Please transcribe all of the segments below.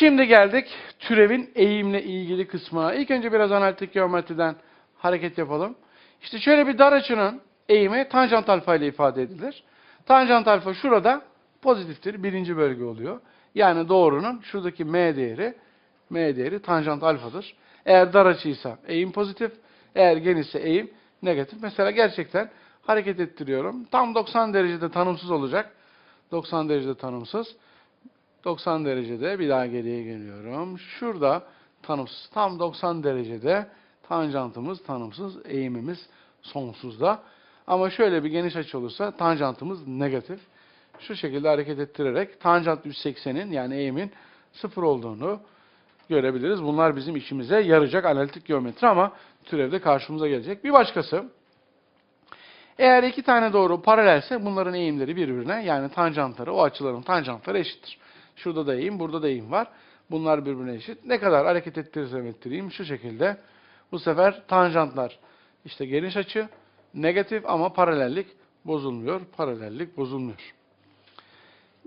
Şimdi geldik türevin eğimle ilgili kısmına. İlk önce biraz analitik geometriden hareket yapalım. İşte şöyle bir dar açının eğimi tanjant alfa ile ifade edilir. Tanjant alfa şurada pozitiftir. Birinci bölge oluyor. Yani doğrunun şuradaki m değeri m değeri tanjant alfadır. Eğer dar açıysa eğim pozitif, eğer genişse eğim negatif. Mesela gerçekten hareket ettiriyorum. Tam 90 derecede tanımsız olacak. 90 derecede tanımsız. 90 derecede bir daha geriye geliyorum. Şurada tanımsız. Tam 90 derecede tanjantımız tanımsız, eğimimiz sonsuzda. Ama şöyle bir geniş açı olursa tanjantımız negatif. Şu şekilde hareket ettirerek tanjant 180'in yani eğimin sıfır olduğunu görebiliriz. Bunlar bizim işimize yarayacak analitik geometri ama türevde karşımıza gelecek. Bir başkası eğer iki tane doğru paralelse bunların eğimleri birbirine yani tanjantları, o açıların tanjantları eşittir. Şurada da eğim, burada da eğim var. Bunlar birbirine eşit. Ne kadar hareket ettirirsem ettireyim şu şekilde. Bu sefer tanjantlar işte geniş açı, negatif ama paralellik bozulmuyor. Paralellik bozulmuyor.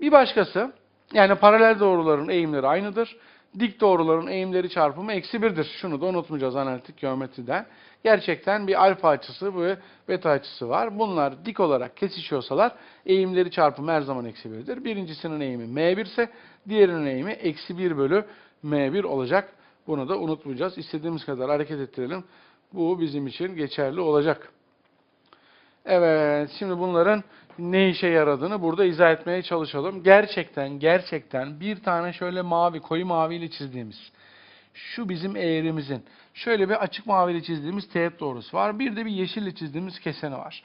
Bir başkası, yani paralel doğruların eğimleri aynıdır. Dik doğruların eğimleri çarpımı eksi birdir. Şunu da unutmayacağız analitik geometriden. Gerçekten bir alfa açısı ve beta açısı var. Bunlar dik olarak kesişiyorsalar eğimleri çarpımı her zaman eksi birdir. Birincisinin eğimi m1 ise diğerinin eğimi eksi 1 bölü m1 olacak. Bunu da unutmayacağız. İstediğimiz kadar hareket ettirelim. Bu bizim için geçerli olacak. Evet, şimdi bunların ne işe yaradığını burada izah etmeye çalışalım. Gerçekten, gerçekten bir tane şöyle mavi, koyu maviyle çizdiğimiz, şu bizim eğrimizin, şöyle bir açık maviyle çizdiğimiz teğet doğrusu var. Bir de bir yeşille çizdiğimiz keseni var.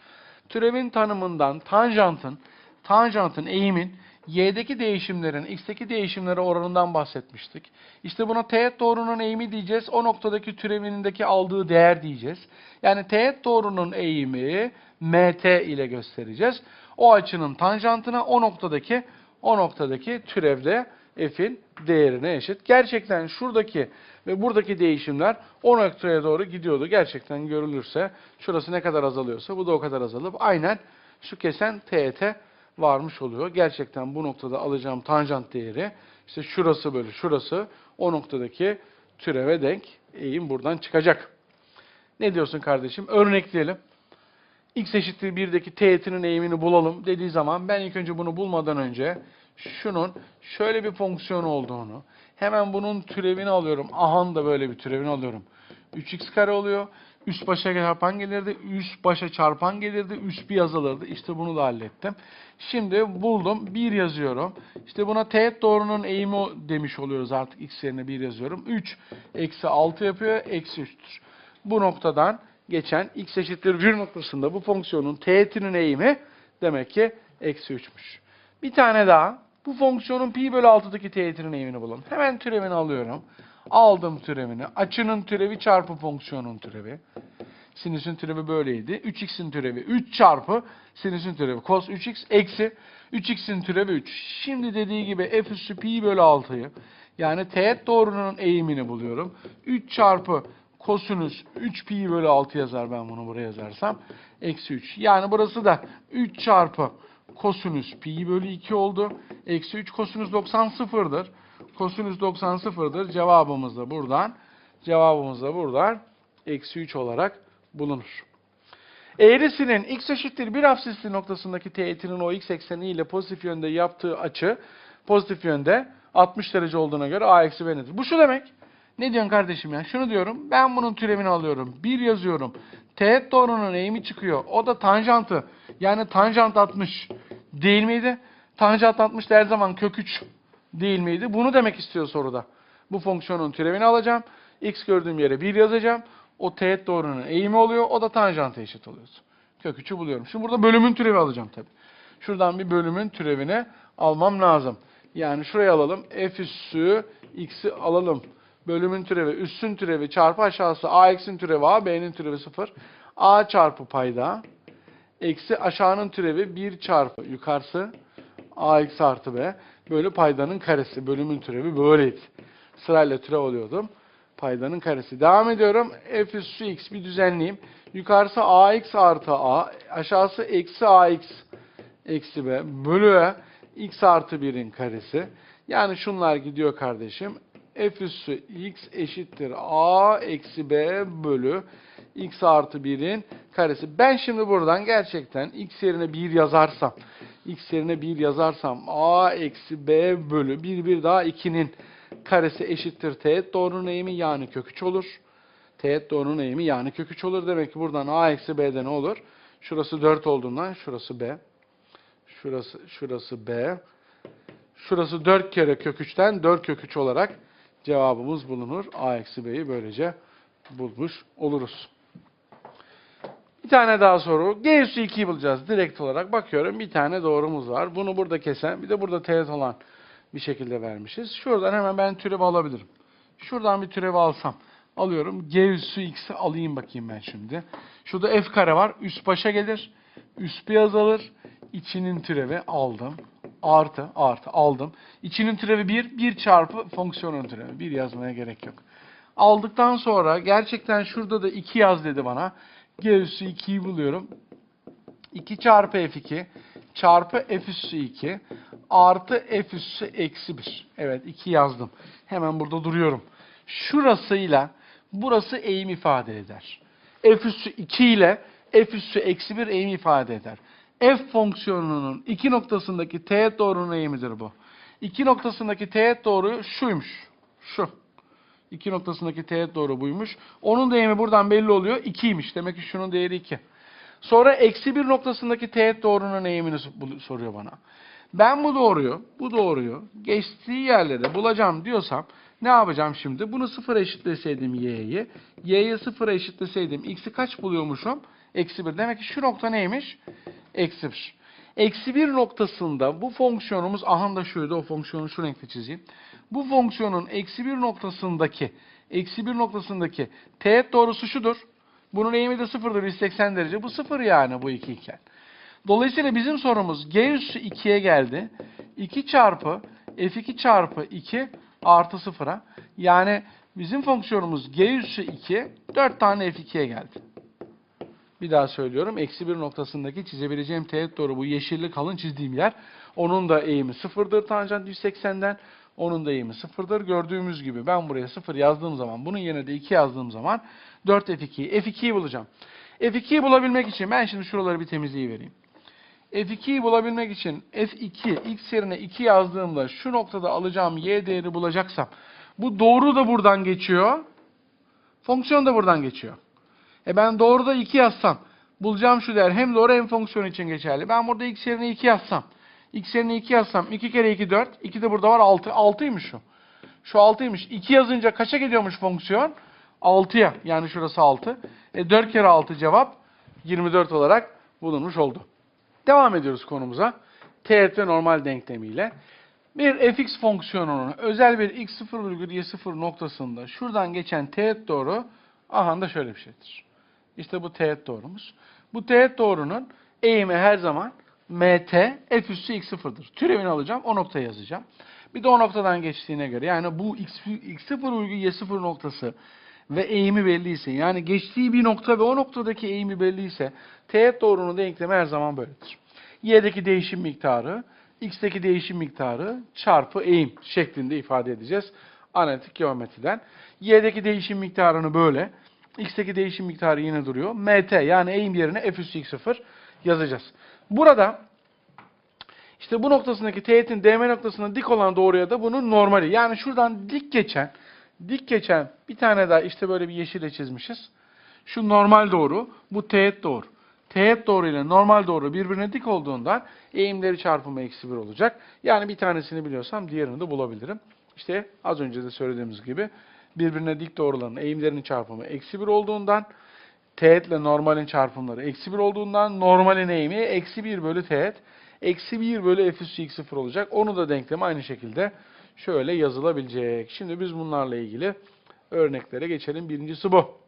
Türevin tanımından tanjantın, tanjantın eğimin y'deki değişimlerin x'teki değişimlere oranından bahsetmiştik. İşte buna teğet doğrunun eğimi diyeceğiz. O noktadaki türevinindeki aldığı değer diyeceğiz. Yani teğet doğrunun eğimi mt ile göstereceğiz. O açının tanjantına o noktadaki o noktadaki türevde f'in değerine eşit. Gerçekten şuradaki ve buradaki değişimler o noktaya doğru gidiyordu. Gerçekten görülürse şurası ne kadar azalıyorsa bu da o kadar azalıp aynen şu kesen teğete varmış oluyor. Gerçekten bu noktada alacağım tanjant değeri işte şurası böyle şurası o noktadaki türeve denk eğim buradan çıkacak. Ne diyorsun kardeşim? Örnekleyelim. X eşittir 1'deki teğetinin eğimini bulalım dediği zaman ben ilk önce bunu bulmadan önce şunun şöyle bir fonksiyon olduğunu hemen bunun türevini alıyorum. Ahan da böyle bir türevini alıyorum. 3x kare oluyor. Üst başa çarpan gelirdi. Üst başa çarpan gelirdi. Üst bir yazılırdı. İşte bunu da hallettim. Şimdi buldum. 1 yazıyorum. İşte buna teğet doğrunun eğimi demiş oluyoruz artık. X yerine 1 yazıyorum. 3 eksi 6 yapıyor. Eksi 3'tür. Bu noktadan geçen x eşittir 1 noktasında bu fonksiyonun teğetinin eğimi demek ki eksi 3'müş. Bir tane daha. Bu fonksiyonun pi bölü 6'daki teğetinin eğimini bulalım. Hemen türevini alıyorum. Aldım türevini. Açının türevi çarpı fonksiyonun türevi. Sinüsün türevi böyleydi. 3x'in türevi 3 çarpı sinüsün türevi cos 3x eksi 3x'in türevi 3. Şimdi dediği gibi f üssü pi bölü 6'yı yani teğet doğrunun eğimini buluyorum. 3 çarpı kosinüs 3 pi bölü 6 yazar ben bunu buraya yazarsam. Eksi 3. Yani burası da 3 çarpı kosinüs pi bölü 2 oldu. Eksi 3 kosinüs 90 sıfırdır. Kosinüs 90 sıfırdır. Cevabımız da buradan. Cevabımız da buradan. Eksi 3 olarak bulunur. Eğrisinin x eşittir 1 absisli noktasındaki teğetinin o x ekseni ile pozitif yönde yaptığı açı pozitif yönde 60 derece olduğuna göre a eksi b nedir? Bu şu demek. Ne diyorsun kardeşim ya? Şunu diyorum. Ben bunun türevini alıyorum. 1 yazıyorum. Teğet doğrunun eğimi çıkıyor. O da tanjantı. Yani tanjant 60 değil miydi? Tanjant 60 her zaman kök 3 değil miydi? Bunu demek istiyor soruda. Bu fonksiyonun türevini alacağım. X gördüğüm yere 1 yazacağım. O teğet doğrunun eğimi oluyor. O da tanjanta eşit oluyor. Kök 3'ü buluyorum. Şimdi burada bölümün türevi alacağım tabii. Şuradan bir bölümün türevini almam lazım. Yani şuraya alalım. F üssü x'i alalım. Bölümün türevi, üssün türevi çarpı aşağısı ax'in türevi a, b'nin türevi 0. a çarpı payda eksi aşağının türevi 1 çarpı yukarısı ax artı b bölü paydanın karesi. Bölümün türevi böyleydi. Sırayla türev alıyordum. Paydanın karesi. Devam ediyorum. f üssü x bir düzenleyeyim. Yukarısı ax artı a, aşağısı eksi ax eksi b bölü x artı 1'in karesi. Yani şunlar gidiyor kardeşim. F üssü x eşittir a eksi b bölü x artı 1'in karesi. Ben şimdi buradan gerçekten x yerine 1 yazarsam, x yerine 1 yazarsam a eksi b bölü 1 bir daha 2'nin karesi eşittir teğet doğrunun eğimi yani kök 3 olur. Teğet doğrunun eğimi yani kök 3 olur. Demek ki buradan a eksi b'de ne olur? Şurası 4 olduğundan şurası b. Şurası, şurası b. Şurası 4 kere kök 3'ten 4 kök 3 olarak cevabımız bulunur. A eksi B'yi böylece bulmuş oluruz. Bir tane daha soru. G üssü 2'yi bulacağız direkt olarak. Bakıyorum bir tane doğrumuz var. Bunu burada kesen bir de burada teğet olan bir şekilde vermişiz. Şuradan hemen ben türev alabilirim. Şuradan bir türev alsam. Alıyorum. G üssü x'i alayım bakayım ben şimdi. Şurada f kare var. Üst başa gelir. Üst bir azalır. İçinin türevi aldım. Artı artı aldım. İçinin türevi 1. 1 çarpı fonksiyonun türevi. 1 yazmaya gerek yok. Aldıktan sonra gerçekten şurada da 2 yaz dedi bana. G üssü 2'yi buluyorum. 2 çarpı f2 çarpı f üssü 2 artı f üssü eksi 1. Evet 2 yazdım. Hemen burada duruyorum. Şurasıyla burası eğim ifade eder. f üssü 2 ile f üssü eksi 1 eğim ifade eder. F fonksiyonunun iki noktasındaki teğet doğrunun eğimidir bu. İki noktasındaki teğet doğru şuymuş. Şu. İki noktasındaki teğet doğru buymuş. Onun da eğimi buradan belli oluyor. 2'ymiş. Demek ki şunun değeri 2. Sonra eksi bir noktasındaki teğet doğrunun eğimini soruyor bana. Ben bu doğruyu, bu doğruyu geçtiği yerlere bulacağım diyorsam ne yapacağım şimdi? Bunu sıfır eşitleseydim y'yi, y'yi sıfıra eşitleseydim x'i kaç buluyormuşum? Eksi 1. Demek ki şu nokta neymiş? Eksi 1. Eksi 1 noktasında bu fonksiyonumuz, aha da şuydu o fonksiyonu şu renkle çizeyim. Bu fonksiyonun eksi 1 noktasındaki, eksi 1 noktasındaki teğet doğrusu şudur. Bunun eğimi de sıfırdır 180 derece. Bu sıfır yani bu iki iken. Dolayısıyla bizim sorumuz g üssü 2'ye geldi. 2 çarpı f2 çarpı 2 artı sıfıra. Yani bizim fonksiyonumuz g üssü 2 4 tane f2'ye geldi. Bir daha söylüyorum. Eksi bir noktasındaki çizebileceğim teğet doğru bu yeşilli kalın çizdiğim yer. Onun da eğimi sıfırdır tanjant 180'den. Onun da eğimi sıfırdır. Gördüğümüz gibi ben buraya sıfır yazdığım zaman bunun yerine de 2 yazdığım zaman 4 F2'yi. F2'yi bulacağım. F2'yi bulabilmek için ben şimdi şuraları bir temizleyivereyim. F2'yi bulabilmek için F2 x yerine 2 yazdığımda şu noktada alacağım y değeri bulacaksam bu doğru da buradan geçiyor. Fonksiyon da buradan geçiyor. E ben doğruda 2 yazsam bulacağım şu değer hem doğru hem fonksiyon için geçerli. Ben burada x yerine 2 yazsam x yerine 2 yazsam 2 kere 2 4 2 de burada var 6 6'ymış şu. Şu 6'ymış. 2 yazınca kaça gidiyormuş fonksiyon? 6'ya. Yani şurası 6. E 4 kere 6 cevap 24 olarak bulunmuş oldu. Devam ediyoruz konumuza. Teğet ve normal denklemiyle. Bir fx fonksiyonunun özel bir x0 virgül y0 noktasında şuradan geçen teğet doğru aha da şöyle bir şeydir. İşte bu teğet doğrumuz. Bu teğet doğrunun eğimi her zaman mt f üssü x0'dır. Türevini alacağım, o noktayı yazacağım. Bir de o noktadan geçtiğine göre yani bu x, x0 virgül y0 noktası ve eğimi belliyse yani geçtiği bir nokta ve o noktadaki eğimi belliyse teğet doğrunun denklemi her zaman böyledir. Y'deki değişim miktarı, x'teki değişim miktarı çarpı eğim şeklinde ifade edeceğiz analitik geometriden. Y'deki değişim miktarını böyle, x'teki değişim miktarı yine duruyor. mt yani eğim yerine f üssü x0 yazacağız. Burada işte bu noktasındaki teğetin DM noktasına dik olan doğruya da bunun normali. Yani şuradan dik geçen, dik geçen bir tane daha işte böyle bir yeşile çizmişiz. Şu normal doğru, bu teğet doğru. Teğet doğru ile normal doğru birbirine dik olduğundan eğimleri çarpımı eksi 1 olacak. Yani bir tanesini biliyorsam diğerini de bulabilirim. İşte az önce de söylediğimiz gibi birbirine dik doğruların eğimlerinin çarpımı eksi 1 olduğundan teğet ile normalin çarpımları eksi 1 olduğundan normalin eğimi eksi 1 bölü teğet eksi 1 bölü f üssü x0 olacak. Onu da denklemi aynı şekilde şöyle yazılabilecek. Şimdi biz bunlarla ilgili örneklere geçelim. Birincisi bu.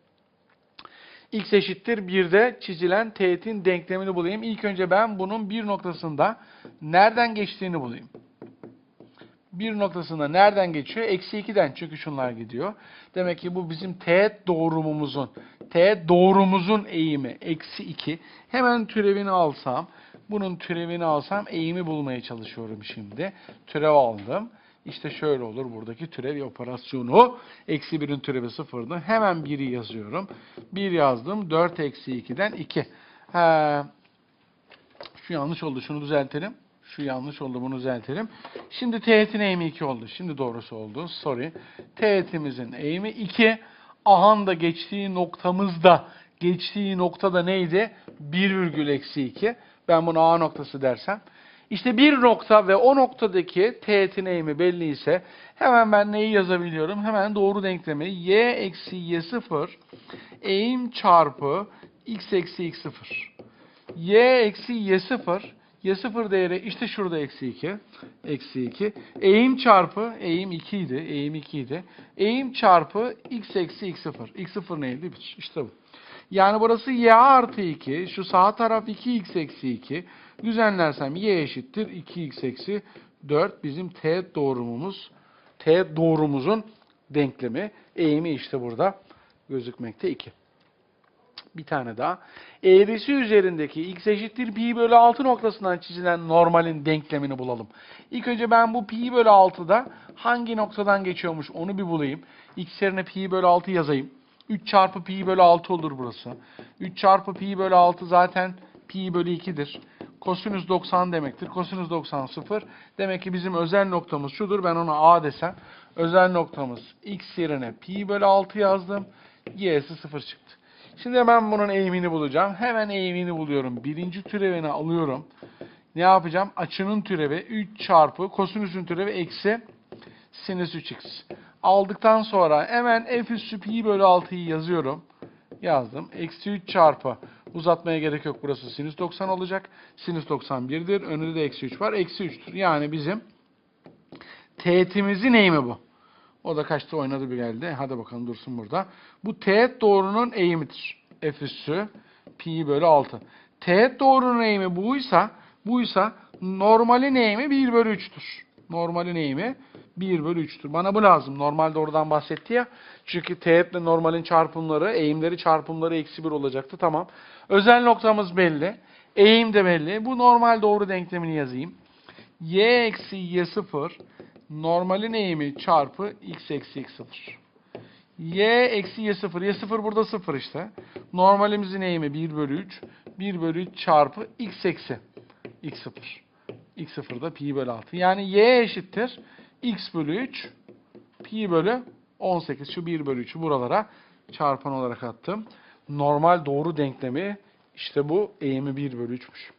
x eşittir 1'de çizilen teğetin denklemini bulayım. İlk önce ben bunun bir noktasında nereden geçtiğini bulayım. Bir noktasında nereden geçiyor? Eksi 2'den çünkü şunlar gidiyor. Demek ki bu bizim teğet doğrumumuzun, teğet doğrumuzun eğimi eksi 2. Hemen türevini alsam, bunun türevini alsam eğimi bulmaya çalışıyorum şimdi. Türev aldım. İşte şöyle olur buradaki türev operasyonu. Eksi 1'in türevi sıfırdı. Hemen 1'i yazıyorum. 1 yazdım. 4 eksi 2'den 2. He, şu yanlış oldu. Şunu düzeltelim. Şu yanlış oldu. Bunu düzeltelim. Şimdi teğetin eğimi 2 oldu. Şimdi doğrusu oldu. Sorry. Teğetimizin eğimi 2. Ahan da geçtiği noktamızda geçtiği noktada neydi? 1 virgül eksi 2. Ben bunu A noktası dersem. İşte bir nokta ve o noktadaki teğetin eğimi belli ise hemen ben neyi yazabiliyorum? Hemen doğru denklemi y eksi y sıfır eğim çarpı x eksi x sıfır. y eksi y sıfır y sıfır değeri işte şurada eksi 2. Eksi 2. Eğim çarpı eğim 2 idi. Eğim 2 idi. Eğim çarpı x eksi x sıfır. x sıfır neydi? İşte bu. Yani burası y artı 2. Şu sağ taraf 2x eksi 2. Düzenlersem y eşittir 2x eksi 4. Bizim teğet doğrumumuz. Teğet doğrumuzun denklemi. Eğimi işte burada gözükmekte 2. Bir tane daha. Eğrisi üzerindeki x eşittir pi bölü 6 noktasından çizilen normalin denklemini bulalım. İlk önce ben bu pi bölü 6'da hangi noktadan geçiyormuş onu bir bulayım. x yerine pi bölü 6 yazayım. 3 çarpı pi bölü 6 olur burası. 3 çarpı pi bölü 6 zaten pi bölü 2'dir. Kosinüs 90 demektir. Kosinüs 90 0. Demek ki bizim özel noktamız şudur. Ben ona a desem. Özel noktamız x yerine pi bölü 6 yazdım. y'si 0 çıktı. Şimdi ben bunun eğimini bulacağım. Hemen eğimini buluyorum. Birinci türevini alıyorum. Ne yapacağım? Açının türevi 3 çarpı kosinüsün türevi eksi sinüs 3x. Aldıktan sonra hemen f üssü pi bölü 6'yı yazıyorum. Yazdım. Eksi 3 çarpı. Uzatmaya gerek yok. Burası sinüs 90 olacak. Sinüs 91'dir. Önünde de eksi 3 var. Eksi 3'tür. Yani bizim teğetimizin eğimi bu. O da kaçtı oynadı bir geldi. Hadi bakalım dursun burada. Bu teğet doğrunun eğimidir. F üssü pi bölü 6. Teğet doğrunun eğimi buysa, buysa normalin eğimi 1 bölü 3'tür. Normalin eğimi 1 bölü 3'tür. Bana bu lazım. Normal doğrudan bahsetti ya. Çünkü teğetle normalin çarpımları, eğimleri çarpımları eksi 1 olacaktı. Tamam. Özel noktamız belli. Eğim de belli. Bu normal doğru denklemini yazayım. y eksi y sıfır normalin eğimi çarpı x eksi x sıfır. y eksi y sıfır. y sıfır burada sıfır işte. Normalimizin eğimi 1 bölü 3. 1 bölü 3 çarpı x eksi x sıfır. x sıfır da pi bölü 6. Yani y eşittir x bölü 3 pi bölü 18. Şu 1 bölü 3'ü buralara çarpan olarak attım. Normal doğru denklemi işte bu eğimi 1 bölü 3'müş.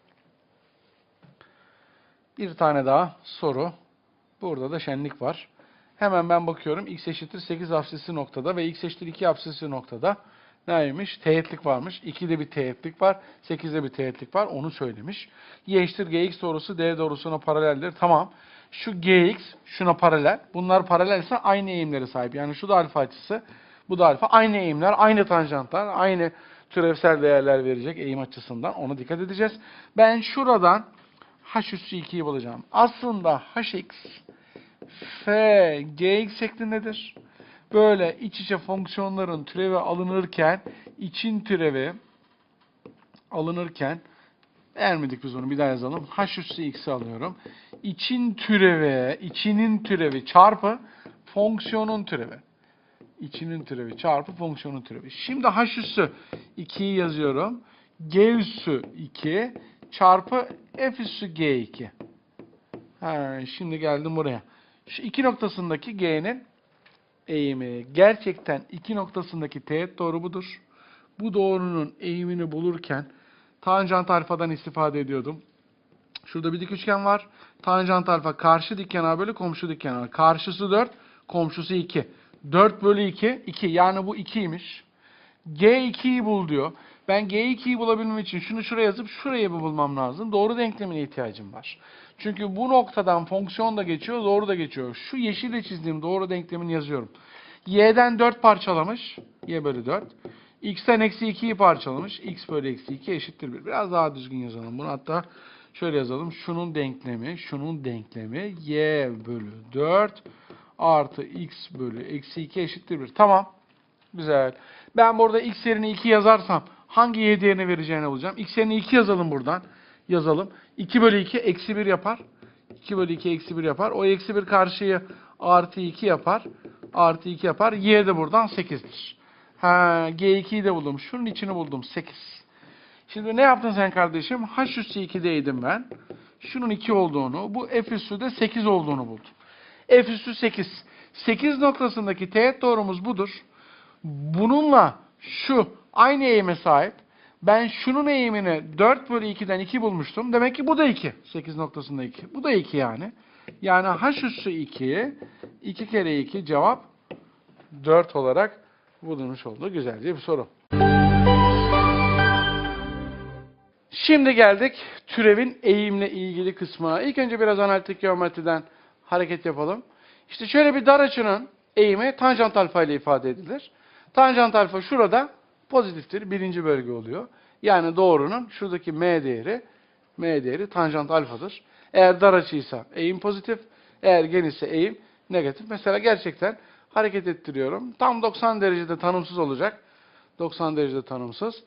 Bir tane daha soru. Burada da şenlik var. Hemen ben bakıyorum. x eşittir 8 apsisi noktada ve x eşittir 2 apsisi noktada neymiş? Teğetlik varmış. 2'de bir teğetlik var. 8'de bir teğetlik var. Onu söylemiş. y eşittir gx doğrusu d doğrusuna paraleldir. Tamam. Şu gx şuna paralel. Bunlar paralelse aynı eğimlere sahip. Yani şu da alfa açısı. Bu da alfa. Aynı eğimler, aynı tanjantlar, aynı türevsel değerler verecek eğim açısından. Ona dikkat edeceğiz. Ben şuradan h üssü 2'yi bulacağım. Aslında hx f gx şeklindedir. Böyle iç içe fonksiyonların türevi alınırken için türevi alınırken vermedik biz onu bir daha yazalım. h üssü x'i alıyorum. İçin türevi, içinin türevi çarpı fonksiyonun türevi. İçinin türevi çarpı fonksiyonun türevi. Şimdi h üssü 2'yi yazıyorum. g üssü 2 çarpı f üssü g2. Ha, şimdi geldim buraya. Şu iki noktasındaki g'nin eğimi gerçekten iki noktasındaki teğet doğru budur. Bu doğrunun eğimini bulurken tanjant alfadan istifade ediyordum. Şurada bir dik üçgen var. Tanjant alfa karşı dik kenar bölü komşu dik kenar. Karşısı 4, komşusu 2. 4 bölü 2, 2. Yani bu 2'ymiş. G2'yi bul diyor. Ben G2'yi bulabilmem için şunu şuraya yazıp şurayı bir bulmam lazım. Doğru denklemine ihtiyacım var. Çünkü bu noktadan fonksiyon da geçiyor, doğru da geçiyor. Şu yeşille çizdiğim doğru denklemini yazıyorum. Y'den 4 parçalamış. Y bölü 4. X'ten eksi 2'yi parçalamış. X bölü eksi 2 eşittir 1. Biraz daha düzgün yazalım. Bunu hatta şöyle yazalım. Şunun denklemi, şunun denklemi Y bölü 4 artı X bölü eksi 2 eşittir 1. Tamam. Güzel. Ben burada x yerine 2 yazarsam hangi y değerini vereceğini bulacağım. x yerine 2 yazalım buradan. Yazalım. 2 bölü 2 eksi 1 yapar. 2 bölü 2 eksi 1 yapar. O eksi 1 karşıyı artı 2 yapar. Artı 2 yapar. Y de buradan 8'dir. Ha, G2'yi de buldum. Şunun içini buldum. 8. Şimdi ne yaptın sen kardeşim? H üssü 2'deydim ben. Şunun 2 olduğunu, bu F üssü de 8 olduğunu buldum. F üssü 8. 8 noktasındaki teğet doğrumuz budur. Bununla şu aynı eğime sahip. Ben şunun eğimini 4 bölü 2'den 2 bulmuştum. Demek ki bu da 2. 8 noktasında 2. Bu da 2 yani. Yani h üssü 2, 2 kere 2 cevap 4 olarak bulunmuş oldu. Güzelce bir soru. Şimdi geldik türevin eğimle ilgili kısmına. İlk önce biraz analitik geometriden hareket yapalım. İşte şöyle bir dar açının eğimi tanjant alfa ile ifade edilir. Tanjant alfa şurada pozitiftir. Birinci bölge oluyor. Yani doğrunun şuradaki m değeri m değeri tanjant alfadır. Eğer dar açıysa eğim pozitif, eğer genişse eğim negatif. Mesela gerçekten hareket ettiriyorum. Tam 90 derecede tanımsız olacak. 90 derecede tanımsız.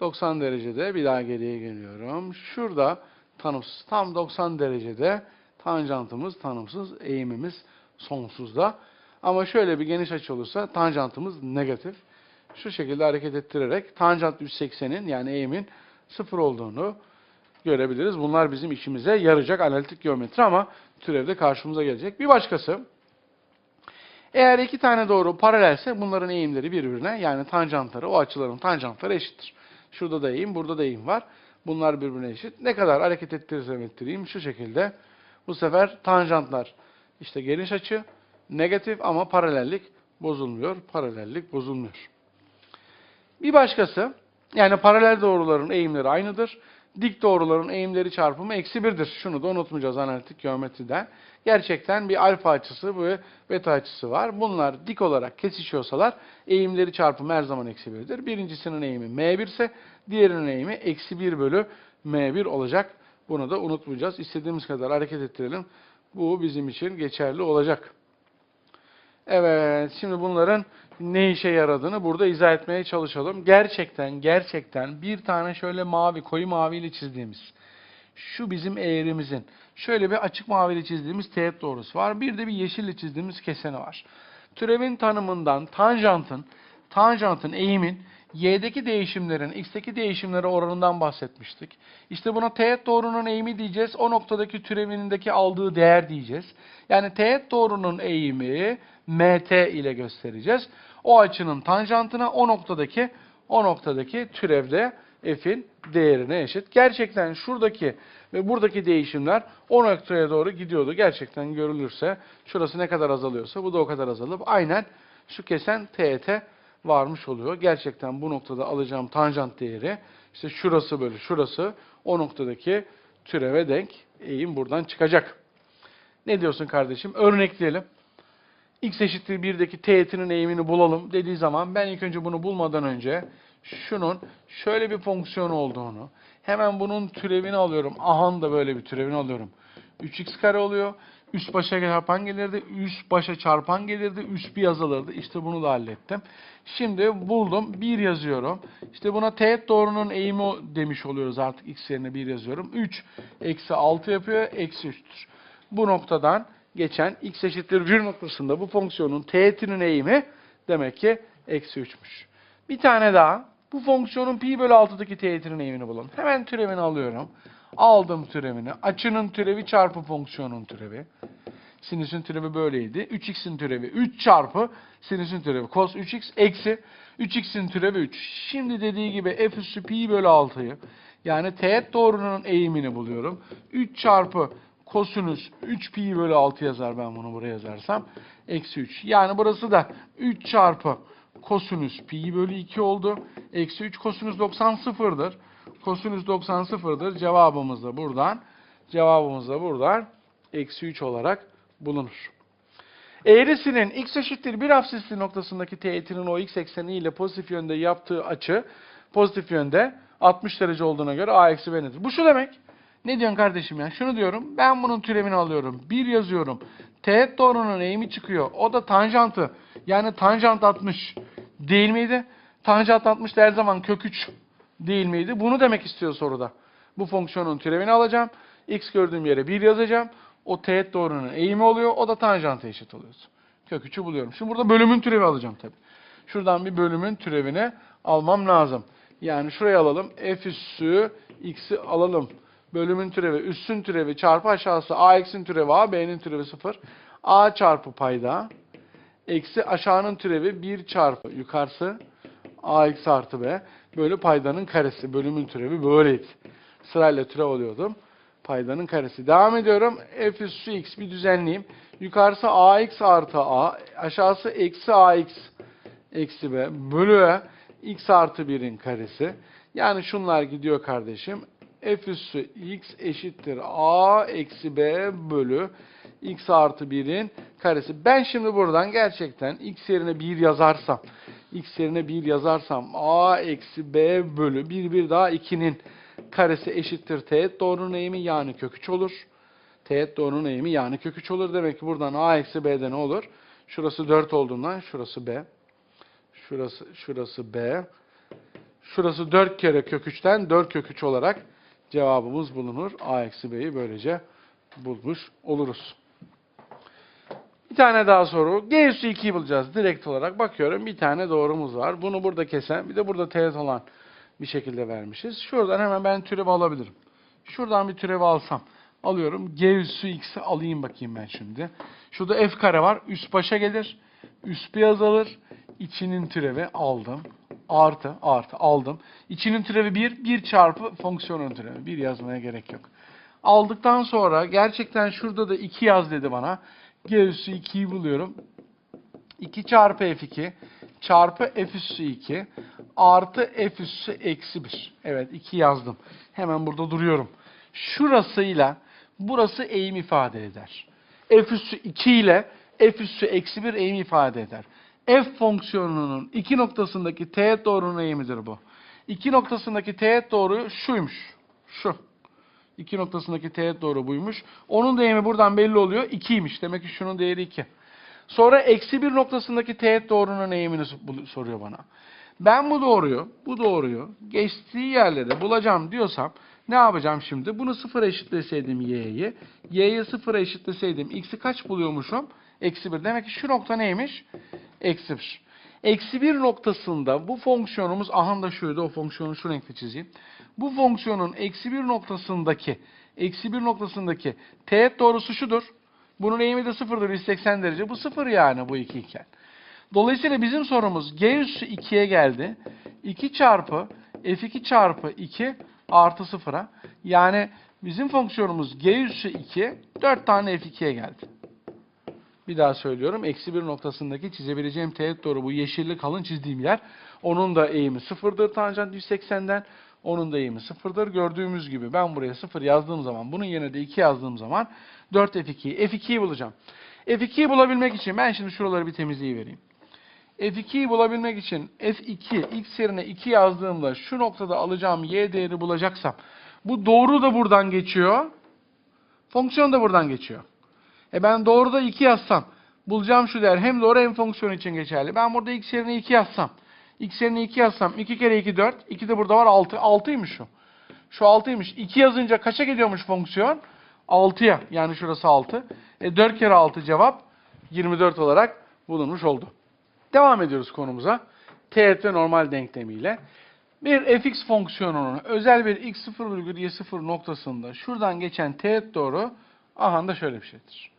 90 derecede bir daha geriye geliyorum. Şurada tanımsız. Tam 90 derecede tanjantımız tanımsız, eğimimiz sonsuzda. Ama şöyle bir geniş açı olursa tanjantımız negatif. Şu şekilde hareket ettirerek tanjant 180'in yani eğimin sıfır olduğunu görebiliriz. Bunlar bizim işimize yarayacak analitik geometri ama türevde karşımıza gelecek. Bir başkası eğer iki tane doğru paralelse bunların eğimleri birbirine yani tanjantları, o açıların tanjantları eşittir. Şurada da eğim, burada da eğim var. Bunlar birbirine eşit. Ne kadar hareket ettirirsem ettireyim şu şekilde. Bu sefer tanjantlar işte geniş açı, negatif ama paralellik bozulmuyor. Paralellik bozulmuyor. Bir başkası, yani paralel doğruların eğimleri aynıdır. Dik doğruların eğimleri çarpımı eksi birdir. Şunu da unutmayacağız analitik geometriden. Gerçekten bir alfa açısı ve beta açısı var. Bunlar dik olarak kesişiyorsalar eğimleri çarpımı her zaman eksi birdir. Birincisinin eğimi m1 ise diğerinin eğimi eksi 1 bölü m1 olacak. Bunu da unutmayacağız. İstediğimiz kadar hareket ettirelim. Bu bizim için geçerli olacak. Evet, şimdi bunların ne işe yaradığını burada izah etmeye çalışalım. Gerçekten, gerçekten bir tane şöyle mavi, koyu maviyle çizdiğimiz, şu bizim eğrimizin, şöyle bir açık maviyle çizdiğimiz teğet doğrusu var. Bir de bir yeşille çizdiğimiz keseni var. Türevin tanımından tanjantın, tanjantın eğimin y'deki değişimlerin x'teki değişimlere oranından bahsetmiştik. İşte buna teğet doğrunun eğimi diyeceğiz. O noktadaki türevinindeki aldığı değer diyeceğiz. Yani teğet doğrunun eğimi mt ile göstereceğiz. O açının tanjantına o noktadaki o noktadaki türevde f'in değerine eşit. Gerçekten şuradaki ve buradaki değişimler o noktaya doğru gidiyordu. Gerçekten görülürse şurası ne kadar azalıyorsa bu da o kadar azalıp aynen şu kesen teğet varmış oluyor. Gerçekten bu noktada alacağım tanjant değeri işte şurası böyle şurası o noktadaki türeve denk eğim buradan çıkacak. Ne diyorsun kardeşim? Örnekleyelim. X eşittir 1'deki teğetinin eğimini bulalım dediği zaman ben ilk önce bunu bulmadan önce şunun şöyle bir fonksiyon olduğunu hemen bunun türevini alıyorum. Ahan da böyle bir türevini alıyorum. 3x kare oluyor. Üst başa çarpan gelirdi. Üst başa çarpan gelirdi. Üst bir yazılırdı. İşte bunu da hallettim. Şimdi buldum. 1 yazıyorum. İşte buna teğet doğrunun eğimi demiş oluyoruz artık. X yerine 1 yazıyorum. 3 eksi 6 yapıyor. Eksi 3'tür. Bu noktadan geçen x eşittir 1 noktasında bu fonksiyonun teğetinin eğimi demek ki eksi 3'müş. Bir tane daha. Bu fonksiyonun pi bölü 6'daki teğetinin eğimini bulalım. Hemen türevini alıyorum. Aldım türevini. Açının türevi çarpı fonksiyonun türevi. Sinüsün türevi böyleydi. 3x'in türevi 3 çarpı sinüsün türevi cos 3x eksi 3x'in türevi 3. Şimdi dediği gibi f üssü pi bölü 6'yı yani teğet doğrunun eğimini buluyorum. 3 çarpı kosinüs 3 pi bölü 6 yazar ben bunu buraya yazarsam. Eksi 3. Yani burası da 3 çarpı kosinüs pi bölü 2 oldu. Eksi 3 kosinüs 90 sıfırdır. Kosinüs 90 sıfırdır. Cevabımız da buradan. Cevabımız da buradan. Eksi 3 olarak bulunur. Eğrisinin x eşittir 1 absisli noktasındaki teğetinin o x ekseni ile pozitif yönde yaptığı açı pozitif yönde 60 derece olduğuna göre a eksi b nedir? Bu şu demek. Ne diyorsun kardeşim ya? Şunu diyorum. Ben bunun türevini alıyorum. 1 yazıyorum. Teğet doğrunun eğimi çıkıyor. O da tanjantı. Yani tanjant 60 değil miydi? Tanjant 60 her zaman kök 3 değil miydi? Bunu demek istiyor soruda. Bu fonksiyonun türevini alacağım. X gördüğüm yere 1 yazacağım. O teğet doğrunun eğimi oluyor. O da tanjanta eşit oluyor. Kök 3'ü buluyorum. Şimdi burada bölümün türevi alacağım tabii. Şuradan bir bölümün türevini almam lazım. Yani şuraya alalım. F üssü x'i alalım. Bölümün türevi, üssün türevi çarpı aşağısı ax'in türevi a, b'nin türevi 0. a çarpı payda eksi aşağının türevi 1 çarpı yukarısı ax artı b bölü paydanın karesi. Bölümün türevi böyleydi. Sırayla türev alıyordum. Paydanın karesi. Devam ediyorum. F üssü x bir düzenleyeyim. Yukarısı ax artı a, aşağısı eksi ax eksi b bölü x artı 1'in karesi. Yani şunlar gidiyor kardeşim. F üssü x eşittir a eksi b bölü x artı 1'in karesi. Ben şimdi buradan gerçekten x yerine 1 yazarsam, x yerine 1 yazarsam a eksi b bölü 1 bir daha 2'nin karesi eşittir teğet doğrunun eğimi yani kök 3 olur. Teğet doğrunun eğimi yani kök 3 olur. Demek ki buradan a eksi b'de ne olur? Şurası 4 olduğundan şurası b. Şurası, şurası b. Şurası 4 kere kök 3'ten 4 kök 3 olarak cevabımız bulunur. A eksi B'yi böylece bulmuş oluruz. Bir tane daha soru. G üssü 2'yi bulacağız direkt olarak. Bakıyorum bir tane doğrumuz var. Bunu burada kesen bir de burada teğet olan bir şekilde vermişiz. Şuradan hemen ben türev alabilirim. Şuradan bir türev alsam. Alıyorum. G üssü x'i alayım bakayım ben şimdi. Şurada f kare var. Üst başa gelir. Üst bir azalır. İçinin türevi aldım. Artı artı aldım. İçinin türevi 1. 1 çarpı fonksiyonun türevi. 1 yazmaya gerek yok. Aldıktan sonra gerçekten şurada da 2 yaz dedi bana. G üssü 2'yi buluyorum. 2 çarpı f2 çarpı f üssü 2 artı f üssü eksi 1. Evet 2 yazdım. Hemen burada duruyorum. Şurasıyla burası eğim ifade eder. f üssü 2 ile f üssü eksi 1 eğim ifade eder. f fonksiyonunun iki noktasındaki teğet doğrunun eğimidir bu. İki noktasındaki teğet doğru şuymuş. Şu. İki noktasındaki teğet doğru buymuş. Onun da eğimi buradan belli oluyor. 2'ymiş. Demek ki şunun değeri 2. Sonra eksi bir noktasındaki teğet doğrunun eğimini soruyor bana. Ben bu doğruyu, bu doğruyu geçtiği yerlere bulacağım diyorsam ne yapacağım şimdi? Bunu sıfıra eşitleseydim y'yi, y'yi sıfıra eşitleseydim x'i kaç buluyormuşum? Eksi 1. Demek ki şu nokta neymiş? Eksi 1. Eksi 1 noktasında bu fonksiyonumuz, aha da şuydu o fonksiyonu şu renkle çizeyim. Bu fonksiyonun eksi 1 noktasındaki, eksi 1 noktasındaki teğet doğrusu şudur. Bunun eğimi de sıfırdır 180 derece. Bu sıfır yani bu iki iken. Dolayısıyla bizim sorumuz g üssü 2'ye geldi. 2 çarpı f2 çarpı 2 artı sıfıra. Yani bizim fonksiyonumuz g üssü 2 4 tane f2'ye geldi. Bir daha söylüyorum. Eksi bir noktasındaki çizebileceğim teğet doğru bu yeşilli kalın çizdiğim yer. Onun da eğimi sıfırdır tanjant 180'den. Onun da eğimi sıfırdır. Gördüğümüz gibi ben buraya sıfır yazdığım zaman bunun yerine de 2 yazdığım zaman 4 F2'yi F2'yi bulacağım. F2'yi bulabilmek için ben şimdi şuraları bir temizleyivereyim. F2'yi bulabilmek için F2 x yerine 2 yazdığımda şu noktada alacağım y değeri bulacaksam bu doğru da buradan geçiyor. Fonksiyon da buradan geçiyor. E ben doğruda 2 yazsam bulacağım şu değer hem doğru hem fonksiyon için geçerli. Ben burada x yerine 2 yazsam. x yerine 2 yazsam 2 kere 2 4. 2 de burada var 6. 6'ymış şu. Şu 6'ymış. 2 yazınca kaça gidiyormuş fonksiyon? 6'ya. Yani şurası 6. E 4 kere 6 cevap 24 olarak bulunmuş oldu. Devam ediyoruz konumuza. Teğet ve normal denklemiyle. Bir fx fonksiyonunun özel bir x0 virgül y0 noktasında şuradan geçen teğet doğru aha da şöyle bir şeydir.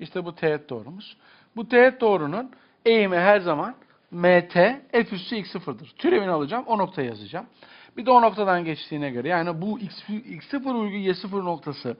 İşte bu teğet doğrumuz. Bu teğet doğrunun eğimi her zaman mt f üssü x0'dır. Türevini alacağım, o noktayı yazacağım. Bir de o noktadan geçtiğine göre yani bu x, x0 virgül y0 noktası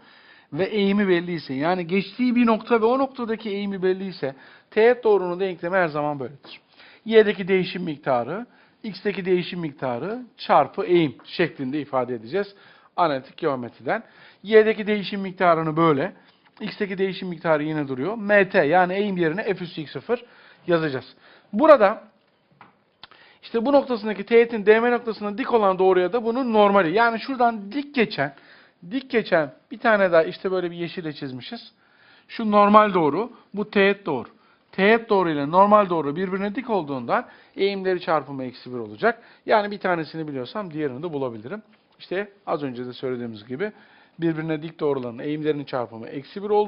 ve eğimi belliyse yani geçtiği bir nokta ve o noktadaki eğimi belliyse teğet doğrunun denklemi her zaman böyledir. y'deki değişim miktarı, x'teki değişim miktarı çarpı eğim şeklinde ifade edeceğiz analitik geometriden. y'deki değişim miktarını böyle, x'teki değişim miktarı yine duruyor. mt yani eğim yerine f üssü x0 yazacağız. Burada işte bu noktasındaki teğetin DM noktasına dik olan doğruya da bunun normali. Yani şuradan dik geçen, dik geçen bir tane daha işte böyle bir yeşile çizmişiz. Şu normal doğru, bu teğet doğru. Teğet doğru ile normal doğru birbirine dik olduğundan eğimleri çarpımı eksi 1 olacak. Yani bir tanesini biliyorsam diğerini de bulabilirim. İşte az önce de söylediğimiz gibi birbirine dik doğruların eğimlerinin çarpımı eksi 1 oldu.